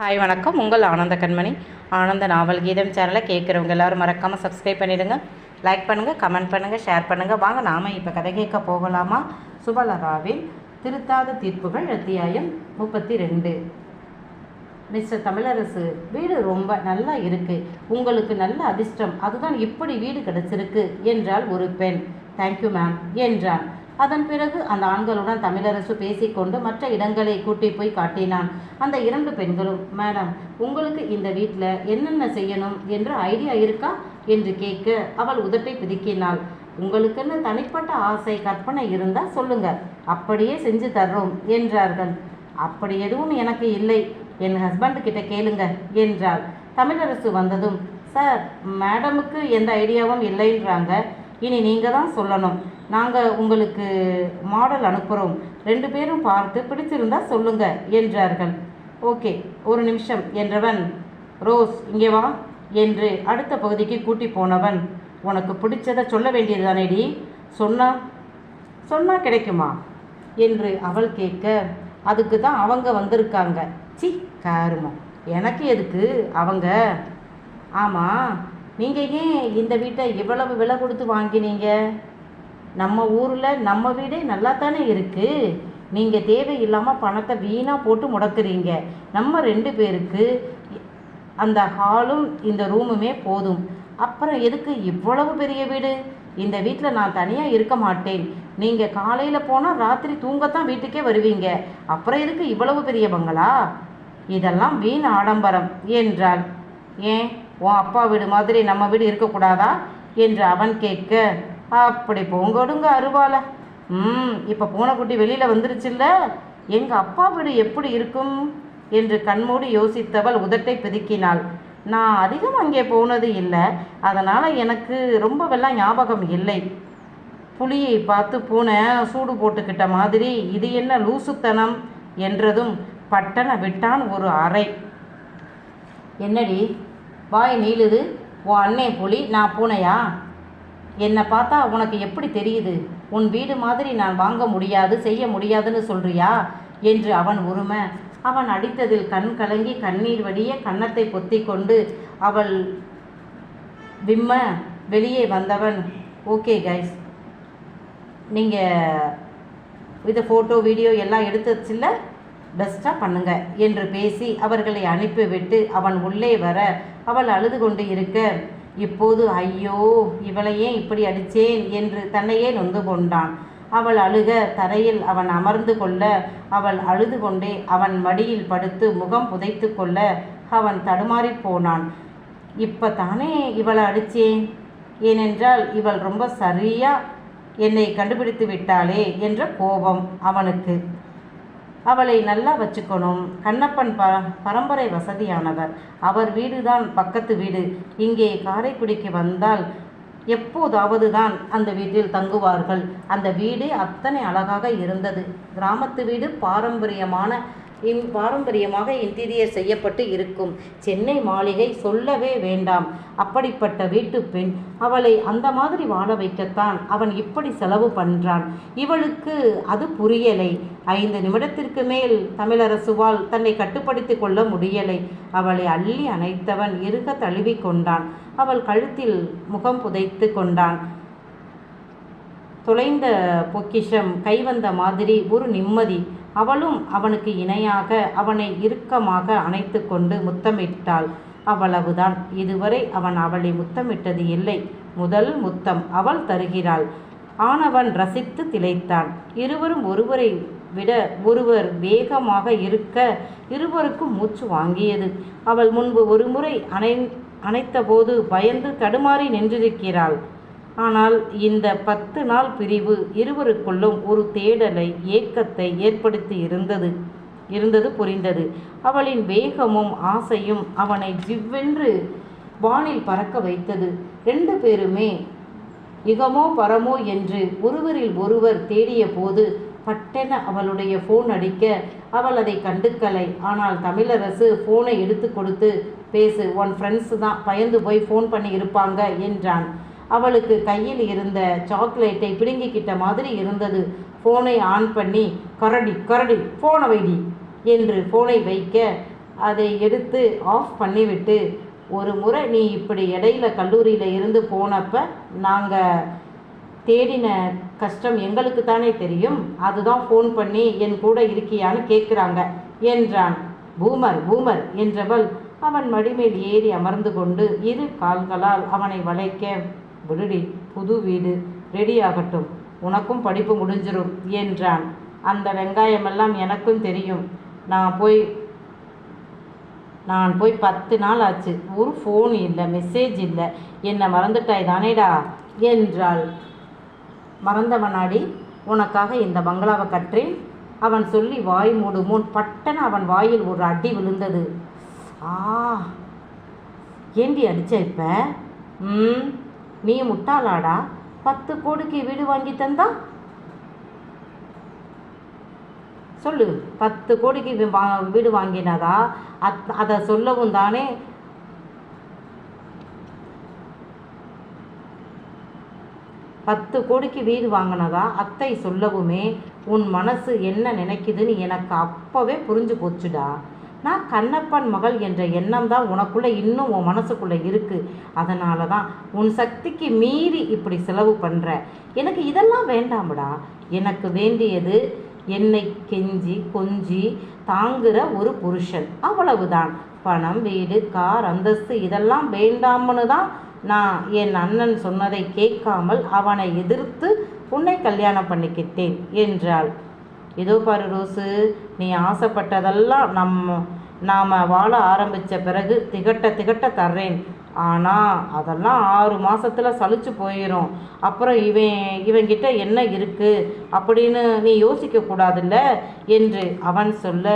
Hi வணக்கம். உங்கள் ஆனந்த கண்மணி. ஆனந்த நாவல் கீதம் சேனலை கேட்குறவங்க எல்லாரும் மறக்காமல் சப்ஸ்கிரைப் பண்ணிடுங்க. லைக் பண்ணுங்கள் கமெண்ட் பண்ணுங்கள் ஷேர் பண்ணுங்கள் வாங்க நாம் இப்போ கதை கேட்க போகலாமா? சுபலதாவின் திருத்தாத தீர்ப்புகள் அத்தியாயம் முப்பத்தி ரெண்டு மிஸ்டர் தமிழரசு வீடு ரொம்ப நல்லா இருக்குது உங்களுக்கு நல்ல அதிர்ஷ்டம். அதுதான் இப்படி வீடு கிடச்சிருக்கு என்றால் ஒரு பெண். தேங்க்யூ மேம் என்றான். அதன் பிறகு அந்த ஆண்களுடன் தமிழரசு பேசிக்கொண்டு மற்ற இடங்களை கூட்டி போய் காட்டினான். அந்த இரண்டு பெண்களும் மேடம் உங்களுக்கு இந்த வீட்டில் என்னென்ன செய்யணும் என்று ஐடியா இருக்கா? என்று கேட்க அவள் உதட்டை பிதுக்கினாள். உங்களுக்குன்னு தனிப்பட்ட ஆசை கற்பனை இருந்தால் சொல்லுங்க. அப்படியே செஞ்சு தர்றோம் என்றார்கள். அப்படி எதுவும் எனக்கு இல்லை. என் ஹஸ்பண்ட் கிட்ட கேளுங்க என்றாள். தமிழரசு வந்ததும் சார் மேடமுக்கு எந்த ஐடியாவும் இல்லைன்றாங்க. இனி நீங்கள் தான் சொல்லணும். நாங்கள் உங்களுக்கு மாடல் அனுப்புகிறோம் ரெண்டு பேரும் பார்த்து பிடிச்சிருந்தா சொல்லுங்க என்றார்கள். ஓகே ஒரு நிமிஷம் என்றவன் ரோஸ் இங்கே வா என்று அடுத்த பகுதிக்கு கூட்டி போனவன் உனக்கு பிடிச்சதை சொல்ல வேண்டியது தானேடி சொன்னா சொன்னா கிடைக்குமா? என்று அவள் கேட்க அதுக்கு தான் அவங்க வந்திருக்காங்க. சி காருமம். எனக்கு எதுக்கு? அவங்க ஆமாம் நீங்கள் ஏன் இந்த வீட்டை இவ்வளவு விலை கொடுத்து வாங்கினீங்க? நம்ம ஊரில் நம்ம வீடே நல்லா தானே இருக்குது நீங்கள் தேவையில்லாமல் பணத்தை வீணாக போட்டு முடக்குறீங்க. நம்ம ரெண்டு பேருக்கு அந்த ஹாலும் இந்த ரூமுமே போதும். அப்புறம் எதுக்கு இவ்வளவு பெரிய வீடு? இந்த வீட்டில் நான் தனியாக இருக்க மாட்டேன். நீங்கள் காலையில் போனால் ராத்திரி தூங்கத்தான் வீட்டுக்கே வருவீங்க. அப்புறம் எதுக்கு இவ்வளவு பெரிய பங்களா? இதெல்லாம் வீண் ஆடம்பரம் என்றாள். ஏன்? உன் அப்பா வீடு மாதிரி நம்ம வீடு இருக்கக்கூடாதா? என்று அவன் கேட்க அப்படி போங்கடுங்க அருவால ம் இப்போ பூனைக்குட்டி வெளியில் வந்துருச்சுல்ல எங்கள் அப்பா வீடு எப்படி இருக்கும்? என்று கண்மூடி யோசித்தவள் உதட்டை பிதுக்கினாள். நான் அதிகம் அங்கே போனது இல்லை அதனால் எனக்கு ரொம்பவெல்லாம் ஞாபகம் இல்லை. புலியை பார்த்து பூனை சூடு போட்டுக்கிட்ட மாதிரி இது என்ன லூசுத்தனம்? என்றதும் பட்டனை விட்டான் ஒரு அறை. என்னடி வாய் நீளுது உன் அண்ணே புலி நான் பூனையா? என்னை பார்த்தா உனக்கு எப்படி தெரியுது? உன் வீடு மாதிரி நான் வாங்க முடியாது செய்ய முடியாதுன்னு சொல்றியா? என்று அவன் உரிமை. அவன் அடித்ததில் கண் கலங்கி கண்ணீர் வடிய கன்னத்தை பொத்தி கொண்டு அவள் விம்ம வெளியே வந்தவன் ஓகே கைஸ் நீங்கள் இது ஃபோட்டோ வீடியோ எல்லாம் எடுத்துச்சுல்ல? பெஸ்ட்டாக பண்ணுங்க என்று பேசி அவர்களை அனுப்பிவிட்டு அவன் உள்ளே வர அவள் அழுது கொண்டு இருக்க இப்போது ஐயோ இவளை ஏன் இப்படி அடித்தேன் என்று தன்னையே நொந்து கொண்டான். அவள் அழுக தரையில் அவன் அமர்ந்து கொள்ள அவள் அழுது கொண்டே அவன் மடியில் படுத்து முகம் புதைத்து கொள்ள அவன் தடுமாறி போனான். இப்போ தானே இவளை அடித்தேன்? ஏனென்றால் இவள் ரொம்ப சரியாக என்னை கண்டுபிடித்து விட்டாளே என்ற கோபம் அவனுக்கு. அவளை நல்லா வச்சுக்கணும். கண்ணப்பன் ப பரம்பரை வசதியானவர். அவர் வீடு தான் பக்கத்து வீடு. இங்கே காரைக்குடிக்கு வந்தால் எப்போதாவது தான் அந்த வீட்டில் தங்குவார்கள். அந்த வீடு அத்தனை அழகாக இருந்தது. கிராமத்து வீடு பாரம்பரியமான இன் பாரம்பரியமாக இன்டீரியர் செய்யப்பட்டு இருக்கும். சென்னை மாளிகை சொல்லவே வேண்டாம். அப்படிப்பட்ட வீட்டு பெண் அவளை அந்த மாதிரி வாழ வைக்கத்தான் அவன் இப்படி செலவு பண்றான். இவளுக்கு அது புரியலை. ஐந்து நிமிடத்திற்கு மேல் தமிழரசுவால் தன்னை கட்டுப்படுத்தி கொள்ள முடியலை. அவளை அள்ளி அணைத்தவன் இருக தழுவி கொண்டான். அவள் கழுத்தில் முகம் புதைத்து கொண்டான். தொலைந்த பொக்கிஷம் கைவந்த மாதிரி ஒரு நிம்மதி. அவளும் அவனுக்கு இணையாக அவனை இறுக்கமாக அணைத்து கொண்டு முத்தமிட்டாள். அவ்வளவுதான். இதுவரை அவன் அவளை முத்தமிட்டது இல்லை. முதல் முத்தம் அவள் தருகிறாள். ஆனவன் ரசித்து திளைத்தான். இருவரும் ஒருவரை விட ஒருவர் வேகமாக இருக்க இருவருக்கும் மூச்சு வாங்கியது. அவள் முன்பு ஒருமுறை அணை அணைத்தபோது பயந்து தடுமாறி நின்றிருக்கிறாள். ஆனால் இந்த பத்து நாள் பிரிவு இருவருக்குள்ளும் ஒரு தேடலை ஏக்கத்தை ஏற்படுத்தி இருந்தது. இருந்தது புரிந்தது. அவளின் வேகமும் ஆசையும் அவனை ஜிவ்வென்று வானில் பறக்க வைத்தது. ரெண்டு பேருமே இகமோ பரமோ என்று ஒருவரில் ஒருவர் தேடிய போது பட்டென அவளுடைய ஃபோன் அடிக்க அவள் அதை கண்டுக்கலை. ஆனால் தமிழரசு ஃபோனை எடுத்து கொடுத்து பேசு உன் ஃப்ரெண்ட்ஸ் தான் பயந்து போய் ஃபோன் பண்ணி இருப்பாங்க என்றான். அவளுக்கு கையில் இருந்த சாக்லேட்டை பிடுங்கிக்கிட்ட மாதிரி இருந்தது. ஃபோனை ஆன் பண்ணி கரடி கரடி ஃபோனை வைடி என்று ஃபோனை வைக்க அதை எடுத்து ஆஃப் பண்ணிவிட்டு ஒரு முறை நீ இப்படி இடையில கல்லூரியில் இருந்து போனப்ப நாங்கள் தேடின கஷ்டம் எங்களுக்கு தானே தெரியும். அதுதான் ஃபோன் பண்ணி என் கூட இருக்கியான்னு கேட்குறாங்க என்றான். பூமர் பூமர் என்றவள் அவன் மடிமேல் ஏறி அமர்ந்து கொண்டு இரு கால்களால் அவனை வளைக்க விடுடி புது வீடு ரெடி ஆகட்டும் உனக்கும் படிப்பு முடிஞ்சிடும் என்றான். அந்த வெங்காயமெல்லாம் எனக்கும் தெரியும். நான் போய் நான் போய் பத்து நாள் ஆச்சு. ஒரு ஃபோன் இல்லை மெசேஜ் இல்லை. என்னை மறந்துட்டாய் தானேடா என்றாள். மறந்தவனாடி உனக்காக இந்த பங்களாவை கற்றேன் அவன் சொல்லி வாய் மூடுமோன். பட்டன அவன் வாயில் ஒரு அடி விழுந்தது. ஆ ஏண்டி அடிச்ச இப்போ? ம்? நீ முட்டாளாடா? பத்து கோடிக்கு வீடு வாங்கி தந்தா? சொல்லு பத்து கோடிக்கு வீடு வாங்கினதா? அத் அதை சொல்லவும் தானே? பத்து கோடிக்கு வீடு வாங்கினதா? அத்தை சொல்லவுமே உன் மனசு என்ன நினைக்குதுன்னு எனக்கு அப்போவே புரிஞ்சு போச்சுடா. நான் கண்ணப்பன் மகள் என்ற எண்ணம் தான் உனக்குள்ளே இன்னும் உன் மனசுக்குள்ளே இருக்குது அதனால தான் உன் சக்திக்கு மீறி இப்படி செலவு பண்ணுற எனக்கு இதெல்லாம் வேண்டாம்டா. எனக்கு வேண்டியது என்னை கெஞ்சி கொஞ்சி தாங்குகிற ஒரு புருஷன். அவ்வளவுதான். பணம் வீடு கார் அந்தஸ்து இதெல்லாம் வேண்டாம்னு தான் நான் என் அண்ணன் சொன்னதை கேட்காமல் அவனை எதிர்த்து உன்னை கல்யாணம் பண்ணிக்கிட்டேன் என்றாள். இதோ பாரு ரோசு நீ ஆசைப்பட்டதெல்லாம் நம்ம நாம் வாழ ஆரம்பித்த பிறகு திகட்ட திகட்ட தர்றேன். ஆனால் அதெல்லாம் ஆறு மாதத்தில் சலிச்சு போயிடும் அப்புறம் இவன் இவங்கிட்ட என்ன இருக்குது அப்படின்னு நீ யோசிக்கக்கூடாதுல்ல என்று அவன் சொல்ல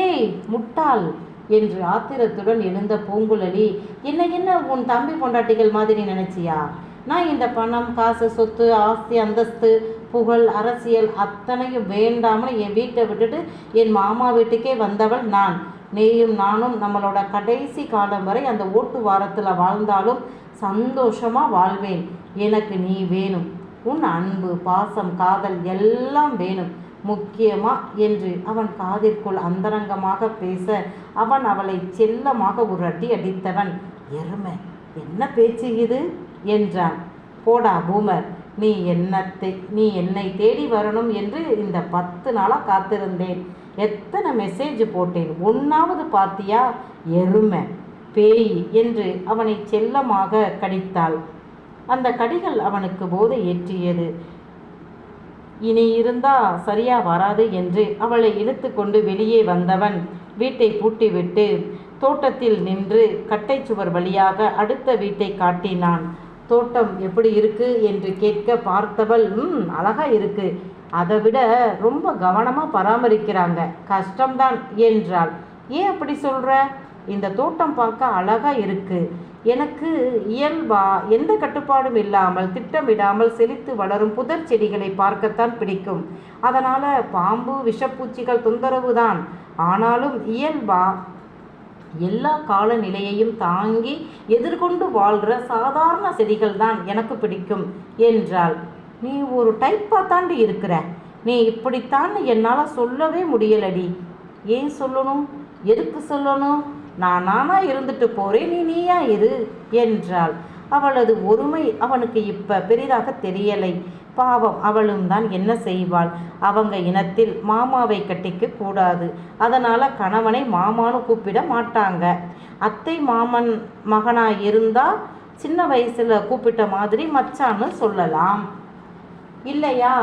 ஏய் முட்டாள்! என்று ஆத்திரத்துடன் எழுந்த பூங்குழலி என்ன என்ன உன் தம்பி பொண்டாட்டிகள் மாதிரி நினைச்சியா? நான் இந்த பணம் காசு சொத்து ஆஸ்தி அந்தஸ்து புகழ் அரசியல் அத்தனையும் வேண்டாமல் என் வீட்டை விட்டுட்டு என் மாமா வீட்டுக்கே வந்தவள் நான். நீயும் நானும் நம்மளோட கடைசி காலம் வரை அந்த ஓட்டு வாரத்தில் வாழ்ந்தாலும் சந்தோஷமாக வாழ்வேன். எனக்கு நீ வேணும். உன் அன்பு பாசம் காதல் எல்லாம் வேணும். முக்கியமா என்று அவன் காதிற்குள் அந்தரங்கமாக பேச அவன் அவளை செல்லமாக ஒரு அடி அடித்தவன். எருமை என்ன பேச்சு இது? என்றான். போடா பூமர் நீ என்னத்தை நீ என்னை தேடி வரணும் என்று இந்த பத்து நாளாக காத்திருந்தேன். எத்தனை மெசேஜ் போட்டேன்? ஒன்றாவது பார்த்தியா எருமை. பேய் என்று அவனை செல்லமாக கடித்தாள். அந்த கடிகள் அவனுக்கு போதை ஏற்றியது. இனி இருந்தா சரியா வராது என்று அவளை இழுத்துக்கொண்டு வெளியே வந்தவன் வீட்டை பூட்டிவிட்டு தோட்டத்தில் நின்று கட்டை சுவர் வழியாக அடுத்த வீட்டை காட்டினான். தோட்டம் எப்படி இருக்கு? என்று கேட்க பார்த்தவள் ம் அழகா இருக்கு. அதை விட ரொம்ப கவனமாக பராமரிக்கிறாங்க. கஷ்டம்தான் என்றாள். ஏன் அப்படி சொல்கிற இந்த தோட்டம் பார்க்க அழகாக இருக்குது எனக்கு இயல்பா எந்த கட்டுப்பாடும் இல்லாமல் திட்டமிடாமல் செழித்து வளரும் புதர் செடிகளை பார்க்கத்தான் பிடிக்கும். அதனால் பாம்பு விஷப்பூச்சிகள் தொந்தரவு தான் ஆனாலும் இயல்பா எல்லா காலநிலையையும் தாங்கி எதிர்கொண்டு வாழ்கிற சாதாரண செடிகள் தான் எனக்கு பிடிக்கும் என்றாள். நீ ஒரு டைப்பாக தாண்டி இருக்கிற. நீ இப்படித்தான் என்னால் சொல்லவே முடியலடி. ஏன் சொல்லணும்? எதுக்கு சொல்லணும்? நான் நானா இருந்துட்டு போகிறேன் நீ நீயா இரு என்றாள். அவளது ஒருமை அவனுக்கு இப்ப பெரிதாக தெரியலை. பாவம் அவளும் தான் என்ன செய்வாள்? அவங்க இனத்தில் மாமாவை கட்டிக்க கூடாது. அதனால கணவனை மாமான்னு கூப்பிட மாட்டாங்க. அத்தை மாமன் மகனாக இருந்தால் சின்ன வயசில் கூப்பிட்ட மாதிரி மச்சான்னு சொல்லலாம். இல்லையா?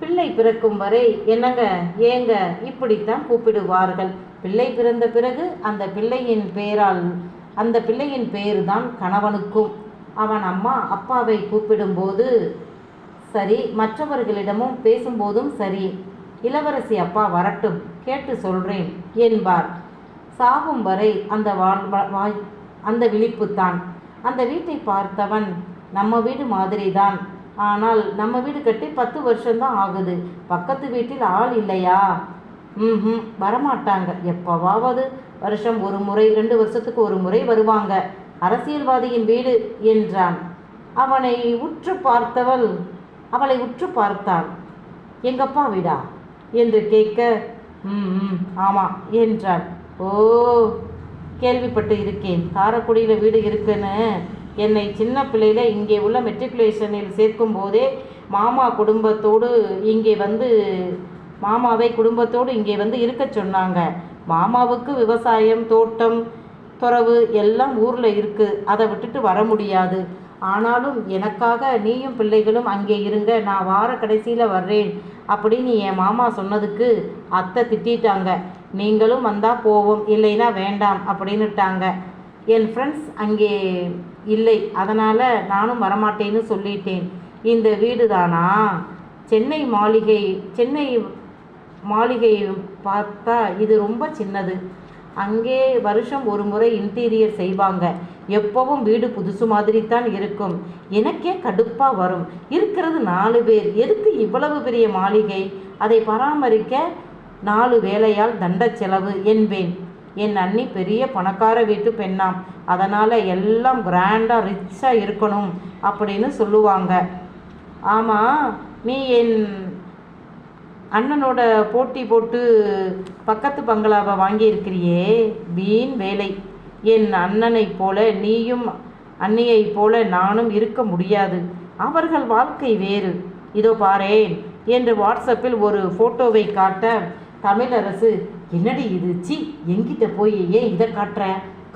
பிள்ளை பிறக்கும் வரை என்னங்க ஏங்க? இப்படித்தான் கூப்பிடுவார்கள். பிள்ளை பிறந்த பிறகு அந்த பிள்ளையின் பெயரால் அந்த பிள்ளையின் பெயர் தான் கணவனுக்கும். அவன் அம்மா அப்பாவை கூப்பிடும்போது சரி மற்றவர்களிடமும் பேசும்போதும் சரி. இளவரசி அப்பா வரட்டும் கேட்டு சொல்றேன் என்பார். சாகும் வரை அந்த வாழ் வாய் அந்த விழிப்புத்தான். அந்த வீட்டை பார்த்தவன் நம்ம வீடு மாதிரி தான் ஆனால் நம்ம வீடு கட்டி பத்து வருஷம்தான் ஆகுது. பக்கத்து வீட்டில் ஆள் இல்லையா? ம் வரமாட்டாங்க. எப்போவாவது வருஷம் ஒரு முறை ரெண்டு வருஷத்துக்கு ஒரு முறை வருவாங்க. அரசியல்வாதியின் வீடு என்றான். அவனை உற்று பார்த்தவள் அவளை உற்று பார்த்தாள். எங்கப்பா வீடா? என்று கேட்க ம் ம் ஆமாம் என்றாள். ஓ கேள்விப்பட்டு இருக்கேன். காரைக்குடியில் வீடு இருக்குன்னு. என்னை சின்ன பிள்ளையில் இங்கே உள்ள மெட்ரிகுலேஷனில் சேர்க்கும் போதே மாமா குடும்பத்தோடு இங்கே வந்து மாமாவை குடும்பத்தோடு இங்கே வந்து இருக்க சொன்னாங்க. மாமாவுக்கு விவசாயம் தோட்டம் துறவு எல்லாம் ஊரில் இருக்குது அதை விட்டுட்டு வர முடியாது. ஆனாலும் எனக்காக நீயும் பிள்ளைகளும் அங்கே இருங்க. நான் வார கடைசியில் வர்றேன். அப்படின்னு என் மாமா சொன்னதுக்கு அத்தை திட்டாங்க நீங்களும் வந்தால் போவோம். இல்லைன்னா வேண்டாம். அப்படின்னுட்டாங்க. என் ஃப்ரெண்ட்ஸ் அங்கே இல்லை. அதனால் நானும் வரமாட்டேன்னு சொல்லிட்டேன். இந்த வீடு தானா சென்னை மாளிகை சென்னை மாளிகை பார்த்தா இது ரொம்ப சின்னது. அங்கே வருஷம் ஒரு முறை இன்டீரியர் செய்வாங்க. எப்பவும் வீடு புதுசு மாதிரி தான் இருக்கும். எனக்கே கடுப்பாக வரும். இருக்கிறது நாலு பேர். எதுக்கு இவ்வளவு பெரிய மாளிகை? அதை பராமரிக்க நாலு வேலையால் தண்ட செலவு என்பேன். என் அண்ணி பெரிய பணக்கார வீட்டு பெண்ணாம். அதனால் எல்லாம் கிராண்டாக ரிச்சாக இருக்கணும் அப்படின்னு சொல்லுவாங்க. ஆமாம் நீ என் அண்ணனோட போட்டி போட்டு பக்கத்து பங்களாவை வாங்கியிருக்கிறியே வீண் வேலை. என் அண்ணனைப் போல நீயும் அண்ணியைப் போல நானும் இருக்க முடியாது. அவர்கள் வாழ்க்கை வேறு. இதோ பாரேன் என்று வாட்ஸ்அப்பில் ஒரு ஃபோட்டோவை காட்ட தமிழரசு என்னடி இது? சி எங்கிட்ட போய் ஏன் இதை காட்டுற?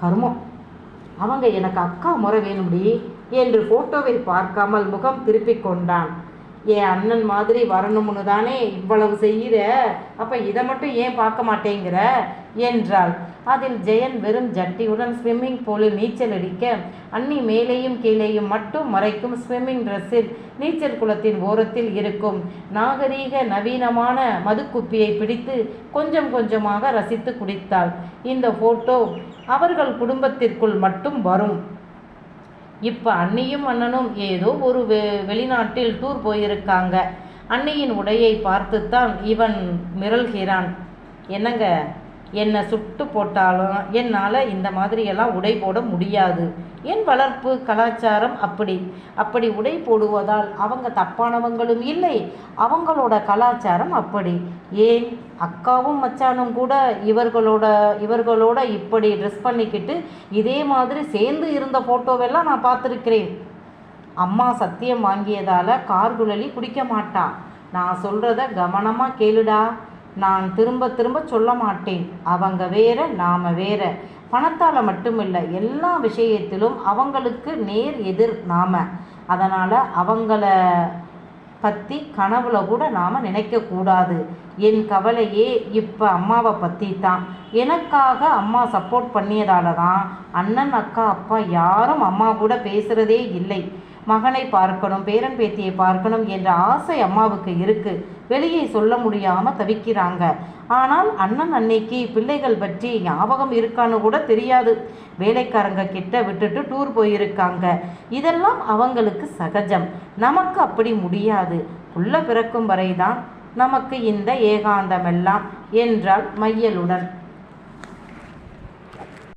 கருமம். அவங்க எனக்கு அக்கா முறை வேணும்டி என்று ஃபோட்டோவை பார்க்காமல் முகம் திருப்பிக் கொண்டான். என் அண்ணன் மாதிரி வரணும்னு தானே இவ்வளவு செய்கிற அப்போ இதை மட்டும் ஏன் பார்க்க மாட்டேங்கிற? என்றாள். அதில் ஜெயன் வெறும் ஜட்டியுடன் ஸ்விம்மிங் பூலில் நீச்சல் அடிக்க அண்ணி மேலேயும் கீழேயும் மட்டும் மறைக்கும் ஸ்விம்மிங் ட்ரெஸ்ஸில் நீச்சல் குளத்தின் ஓரத்தில் இருக்கும் நாகரீக நவீனமான மதுக்குப்பியை பிடித்து கொஞ்சம் கொஞ்சமாக ரசித்து குடித்தாள். இந்த ஃபோட்டோ அவர்கள் குடும்பத்திற்குள் மட்டும் வரும். இப்போ அண்ணியும் அண்ணனும் ஏதோ ஒரு வெ வெளிநாட்டில் டூர் போயிருக்காங்க. அன்னையின் உடையை பார்த்துத்தான் இவன் மிரள்கிறான். என்னங்க? என்னை சுட்டு போட்டாலும் என்னால் இந்த மாதிரியெல்லாம் உடை போட முடியாது. என் வளர்ப்பு கலாச்சாரம் அப்படி. அப்படி உடை போடுவதால் அவங்க தப்பானவங்களும் இல்லை அவங்களோட கலாச்சாரம் அப்படி. ஏன்? அக்காவும் மச்சானும் கூட இவர்களோட இவர்களோட இப்படி ட்ரெஸ் பண்ணிக்கிட்டு இதே மாதிரி சேர்ந்து இருந்த ஃபோட்டோவெல்லாம் நான் பார்த்துருக்கிறேன். அம்மா சத்தியம் வாங்கியதால் கார்குழலி குடிக்க மாட்டா. நான் சொல்கிறத கவனமாக கேளுடா. நான் திரும்ப திரும்ப சொல்ல மாட்டேன். அவங்க வேற நாம வேற. பணத்தால் மட்டுமில்லை எல்லா விஷயத்திலும் அவங்களுக்கு நேர் எதிர் நாம. அதனால் அவங்கள பற்றி கனவுல கூட நாம் நினைக்கக்கூடாது என் கவலையே இப்போ அம்மாவை பற்றி தான் எனக்காக அம்மா சப்போர்ட் பண்ணியதால தான் அண்ணன் அக்கா அப்பா யாரும் அம்மா கூட பேசுகிறதே இல்லை. மகனை பார்க்கணும் பேரன் பேத்தியை பார்க்கணும் என்ற ஆசை அம்மாவுக்கு இருக்கு. வெளியே சொல்ல முடியாம தவிக்கிறாங்க. ஆனால் அண்ணன் அன்னைக்கு பிள்ளைகள் பற்றி ஞாபகம் இருக்கான்னு கூட தெரியாது. வேலைக்காரங்க கிட்ட விட்டுட்டு டூர் போயிருக்காங்க. இதெல்லாம் அவங்களுக்கு சகஜம். நமக்கு அப்படி முடியாது. உள்ள பிறக்கும் வரைதான் நமக்கு இந்த ஏகாந்தமெல்லாம் என்றால் மையலுடன்.